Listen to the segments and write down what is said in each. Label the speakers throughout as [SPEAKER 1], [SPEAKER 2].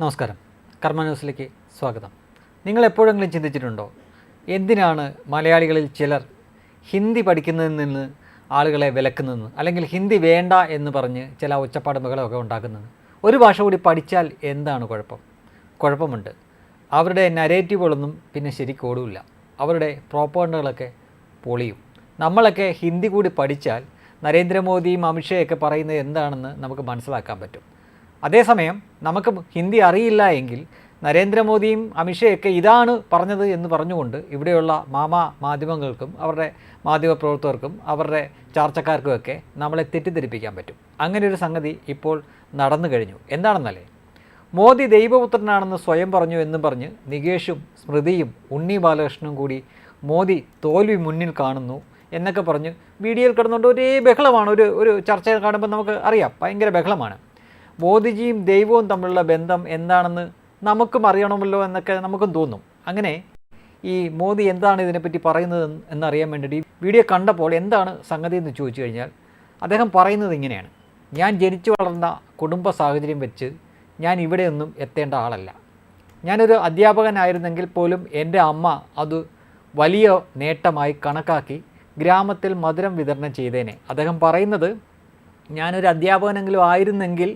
[SPEAKER 1] നമസ്കാരം. കർമ്മ ന്യൂസിലേക്ക് സ്വാഗതം. നിങ്ങൾ എപ്പോഴെങ്കിലും ചിന്തിച്ചിട്ടുണ്ടോ? എന്തിനാണ് മലയാളികളിൽ ചിലർ ഹിന്ദി പഠിക്കുന്നതിൽ നിന്ന് ആളുകളെ വിലക്കുന്നതെന്ന് അല്ലെങ്കിൽ ഹിന്ദി വേണ്ട എന്ന് പറഞ്ഞ് ചില ഒച്ചപ്പാടും ഉണ്ടാക്കുന്നത്? ഒരു ഭാഷ കൂടി പഠിച്ചാൽ എന്താണ് കുഴപ്പം? കുഴപ്പമുണ്ട്. അവരുടെ നരേറ്റീവുകളൊന്നും പിന്നെ ശരിക്കും അവരുടെ പ്രോപ്പർണ്ടുകളൊക്കെ പൊളിയും. നമ്മളൊക്കെ ഹിന്ദി കൂടി പഠിച്ചാൽ നരേന്ദ്രമോദിയും അമിത്ഷയൊക്കെ പറയുന്നത് എന്താണെന്ന് നമുക്ക് മനസ്സിലാക്കാൻ പറ്റും. അതേസമയം നമുക്ക് ഹിന്ദി അറിയില്ല എങ്കിൽ നരേന്ദ്രമോദിയും അമിത്ഷയൊക്കെ ഇതാണ് പറഞ്ഞത് എന്ന് പറഞ്ഞുകൊണ്ട് ഇവിടെയുള്ള മാമ മാധ്യമങ്ങൾക്കും അവരുടെ മാധ്യമപ്രവർത്തകർക്കും അവരുടെ ചാർച്ചക്കാർക്കുമൊക്കെ നമ്മളെ തെറ്റിദ്ധരിപ്പിക്കാൻ പറ്റും. അങ്ങനെ ഒരു സംഗതി ഇപ്പോൾ നടന്നു കഴിഞ്ഞു. എന്താണെന്നല്ലേ? മോദി ദൈവപുത്രനാണെന്ന് സ്വയം പറഞ്ഞു എന്നും പറഞ്ഞ് നികേഷും സ്മൃതിയും ഉണ്ണി ബാലകൃഷ്ണനും കൂടി മോദി തോൽവി മുന്നിൽ കാണുന്നു എന്നൊക്കെ പറഞ്ഞ് വീഡിയോയിൽ കിടന്നുകൊണ്ട് ഒരേ ബഹളമാണ്. ഒരു ഒരു ചർച്ച കാണുമ്പോൾ നമുക്ക് അറിയാം. ഭയങ്കര ബഹളമാണ്. മോദിജിയും ദൈവവും തമ്മിലുള്ള ബന്ധം എന്താണെന്ന് നമുക്കും അറിയണമല്ലോ എന്നൊക്കെ നമുക്കും തോന്നും. അങ്ങനെ ഈ മോദി എന്താണ് ഇതിനെപ്പറ്റി പറയുന്നത് എന്ന് എന്നറിയാൻ വേണ്ടിയിട്ട് ഈ വീഡിയോ കണ്ടപ്പോൾ എന്താണ് സംഗതി എന്ന് ചോദിച്ചു കഴിഞ്ഞാൽ അദ്ദേഹം പറയുന്നത് ഇങ്ങനെയാണ്. ഞാൻ ജനിച്ചു വളർന്ന കുടുംബ സാഹചര്യം വെച്ച് ഞാൻ ഇവിടെയൊന്നും എത്തേണ്ട ആളല്ല. ഞാനൊരു അധ്യാപകനായിരുന്നെങ്കിൽ പോലും എന്റെ അമ്മ അത് വലിയ നേട്ടമായി കണക്കാക്കി ഗ്രാമത്തിൽ മധുരം വിതരണം ചെയ്തേനെ. അദ്ദേഹം പറയുന്നത് ഞാനൊരു അധ്യാപകനെങ്കിലും ആയിരുന്നെങ്കിൽ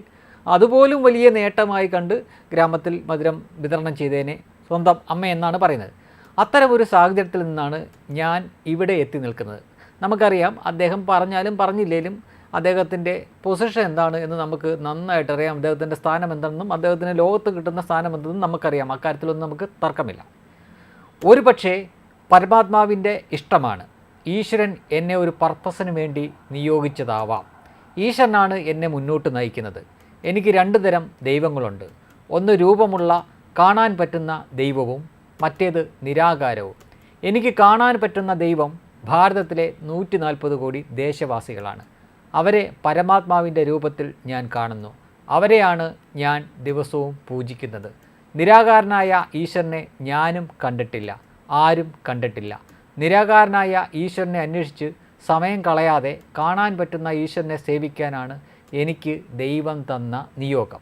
[SPEAKER 1] അതുപോലും വലിയ നേട്ടമായി കണ്ട് ഗ്രാമത്തിൽ മധുരം വിതരണം ചെയ്തേനെ സ്വന്തം അമ്മ എന്നാണ് പറയുന്നത്. അത്തരമൊരു സാഹചര്യത്തിൽ നിന്നാണ് ഞാൻ ഇവിടെ എത്തി നിൽക്കുന്നത്. നമുക്കറിയാം അദ്ദേഹം പറഞ്ഞാലും പറഞ്ഞില്ലേലും അദ്ദേഹത്തിന്റെ പൊസിഷൻ എന്താണ് എന്ന് നമുക്ക് നന്നായിട്ട് അറിയാം. അദ്ദേഹത്തിന്റെ സ്ഥാനം എന്താണെന്നും അദ്ദേഹത്തിന് ലോകത്ത് കിട്ടുന്ന സ്ഥാനം എന്തെന്നും നമുക്കറിയാം. അക്കാര്യത്തിലൊന്നും നമുക്ക് തർക്കമില്ല. ഒരു പക്ഷേ പരമാത്മാവിന്റെ ഇഷ്ടമാണ്. ഈശ്വരൻ എന്നെ ഒരു പർപ്പസിന് വേണ്ടി നിയോഗിച്ചതാവാം. ഈശ്വരനാണ് എന്നെ മുന്നോട്ട് നയിക്കുന്നത്. എനിക്ക് രണ്ട് തരം ദൈവങ്ങളുണ്ട്. ഒന്ന് രൂപമുള്ള കാണാൻ പറ്റുന്ന ദൈവവും മറ്റേത് നിരാകാരവും. എനിക്ക് കാണാൻ പറ്റുന്ന ദൈവം ഭാരതത്തിലെ നൂറ്റി നാൽപ്പത് കോടി ദേശവാസികളാണ്. അവരെ പരമാത്മാവിന്റെ രൂപത്തിൽ ഞാൻ കാണുന്നു. അവരെയാണ് ഞാൻ ദിവസവും പൂജിക്കുന്നത്. നിരാകാരനായ ഈശ്വരനെ ഞാനും കണ്ടിട്ടില്ല ആരും കണ്ടിട്ടില്ല. നിരാകാരനായ ഈശ്വരനെ അന്വേഷിച്ച് സമയം കളയാതെ കാണാൻ പറ്റുന്ന ഈശ്വരനെ സേവിക്കാനാണ് എനിക്ക് ദൈവം തന്ന നിയോഗം.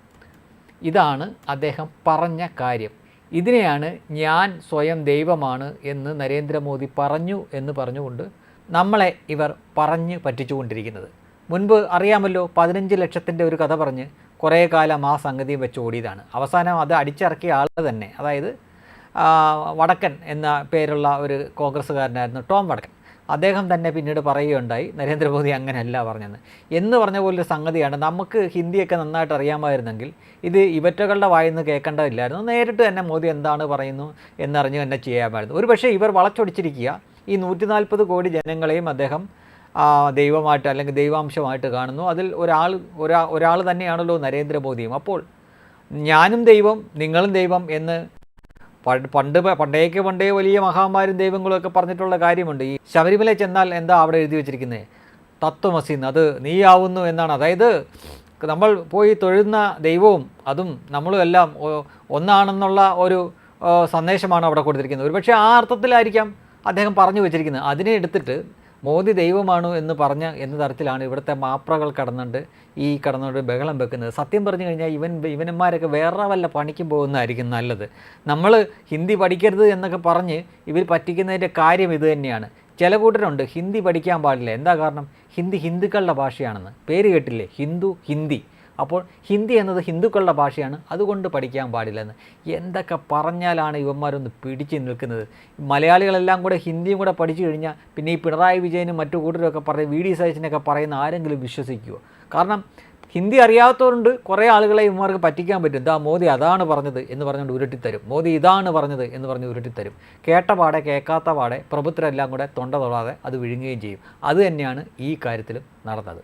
[SPEAKER 1] ഇതാണ് അദ്ദേഹം പറഞ്ഞ കാര്യം. ഇതിനെയാണ് ഞാൻ സ്വയം ദൈവമാണ് എന്ന് നരേന്ദ്രമോദി പറഞ്ഞു എന്ന് പറഞ്ഞുകൊണ്ട് നമ്മളെ ഇവർ പറഞ്ഞ് പറ്റിച്ചുകൊണ്ടിരിക്കുന്നത്. മുൻപ് അറിയാമല്ലോ പതിനഞ്ച് ലക്ഷത്തിന്റെ ഒരു കഥ പറഞ്ഞ് കുറേ കാലം ആ സംഗതി വെച്ച് ഓടിയതാണ്. അവസാനം അത് അടിച്ചിറക്കിയ ആൾ തന്നെ അതായത് വടക്കൻ എന്ന പേരുള്ള ഒരു കോൺഗ്രസ്സുകാരനായിരുന്നു ടോം വടക്കൻ. അദ്ദേഹം തന്നെ പിന്നീട് പറയുകയുണ്ടായി നരേന്ദ്രമോദി അങ്ങനെയല്ല പറഞ്ഞെന്ന്. എന്ന് പറഞ്ഞ പോലൊരു സംഗതിയാണ്. നമുക്ക് ഹിന്ദിയൊക്കെ നന്നായിട്ട് അറിയാമായിരുന്നെങ്കിൽ ഇത് ഇവറ്റകളുടെ വായിന്ന് കേൾക്കേണ്ടതില്ലായിരുന്നു. നേരിട്ട് തന്നെ മോദി എന്താണ് പറയുന്നു എന്നറിഞ്ഞു തന്നെ ചെയ്യാമായിരുന്നു. ഒരു പക്ഷേ ഇവർ വളച്ചൊടിച്ചിരിക്കുക ഈ നൂറ്റി നാൽപ്പത് കോടി ജനങ്ങളെയും അദ്ദേഹം ദൈവമായിട്ട് അല്ലെങ്കിൽ ദൈവാംശമായിട്ട് കാണുന്നു. അതിൽ ഒരാൾ ഒരാൾ ഒരാൾ തന്നെയാണല്ലോ നരേന്ദ്രമോദിയും. അപ്പോൾ ഞാനും ദൈവം നിങ്ങളും ദൈവം എന്ന് പണ്ട് പണ്ട് പണ്ടേക്ക് പണ്ടേ വലിയ മഹാമാരും ദൈവങ്ങളും ഒക്കെ പറഞ്ഞിട്ടുള്ള കാര്യമുണ്ട്. ഈ ശബരിമല ചെന്നാൽ എന്താ അവിടെ എഴുതി വെച്ചിരിക്കുന്നത് തത്വമസീന്ന്. അത് നീയാവുന്നു എന്നാണ്. അതായത് നമ്മൾ പോയി തൊഴുന്ന ദൈവവും അതും നമ്മളും എല്ലാം ഒന്നാണെന്നുള്ള ഒരു സന്ദേശമാണ് അവിടെ കൊടുത്തിരിക്കുന്നത്. ഒരുപക്ഷെ ആ അർത്ഥത്തിലായിരിക്കാം അദ്ദേഹം പറഞ്ഞു വെച്ചിരിക്കുന്നത്. അതിനെ എടുത്തിട്ട് മോദി ദൈവമാണോ എന്ന് പറഞ്ഞ എന്ന തരത്തിലാണ് ഇവിടുത്തെ മാപ്രകൾ കടന്നുകൊണ്ട് ഈ കടന്നുകൊണ്ട് ബഹളം വെക്കുന്നത്. സത്യം പറഞ്ഞു കഴിഞ്ഞാൽ ഇവൻ ഇവനന്മാരൊക്കെ വേറെ വല്ല പണിക്കും പോകുന്നതായിരിക്കും നല്ലത്. നമ്മൾ ഹിന്ദി പഠിക്കരുത് എന്നൊക്കെ പറഞ്ഞ് ഇവർ പറ്റിക്കുന്നതിന്റെ കാര്യം ഇത് തന്നെയാണ്. ചില കൂട്ടരുണ്ട് ഹിന്ദി പഠിക്കാൻ പാടില്ല. എന്താ കാരണം? ഹിന്ദി ഹിന്ദുക്കളുടെ ഭാഷയാണെന്ന്. പേര് കേട്ടില്ലേ? ഹിന്ദു ഹിന്ദി. അപ്പോൾ ഹിന്ദി എന്നത് ഹിന്ദുക്കളുടെ ഭാഷയാണ്. അതുകൊണ്ട് പഠിക്കാൻ പാടില്ലെന്ന്. എന്തൊക്കെ പറഞ്ഞാലാണ് ഇവന്മാരൊന്ന് പിടിച്ച് നിൽക്കുന്നത്? മലയാളികളെല്ലാം കൂടെ ഹിന്ദിയും കൂടെ പഠിച്ചു കഴിഞ്ഞാൽ പിന്നെ ഈ പിണറായി വിജയനും മറ്റു കൂട്ടരൊക്കെ പറയും വി ഡി സതീശനൊക്കെ പറയുന്ന ആരെങ്കിലും വിശ്വസിക്കുമോ കാരണം ഹിന്ദി അറിയാത്തവരുണ്ട് കുറേ ആളുകളെ ഇവന്മാർക്ക് പറ്റിക്കാൻ പറ്റും. എന്താ മോദി അതാണ് പറഞ്ഞത് എന്ന് പറഞ്ഞുകൊണ്ട് ഉരുട്ടിത്തരും. മോദി ഇതാണ് പറഞ്ഞത് എന്ന് പറഞ്ഞ് ഉരുട്ടിത്തരും. കേട്ട പാടെ കേൾക്കാത്ത പാടെ പ്രഭുത്വരെല്ലാം കൂടെ തൊണ്ട തൊടാതെ അത് വിഴുങ്ങുകയും ചെയ്യും. അത് തന്നെയാണ് ഈ കാര്യത്തിലും നടന്നത്.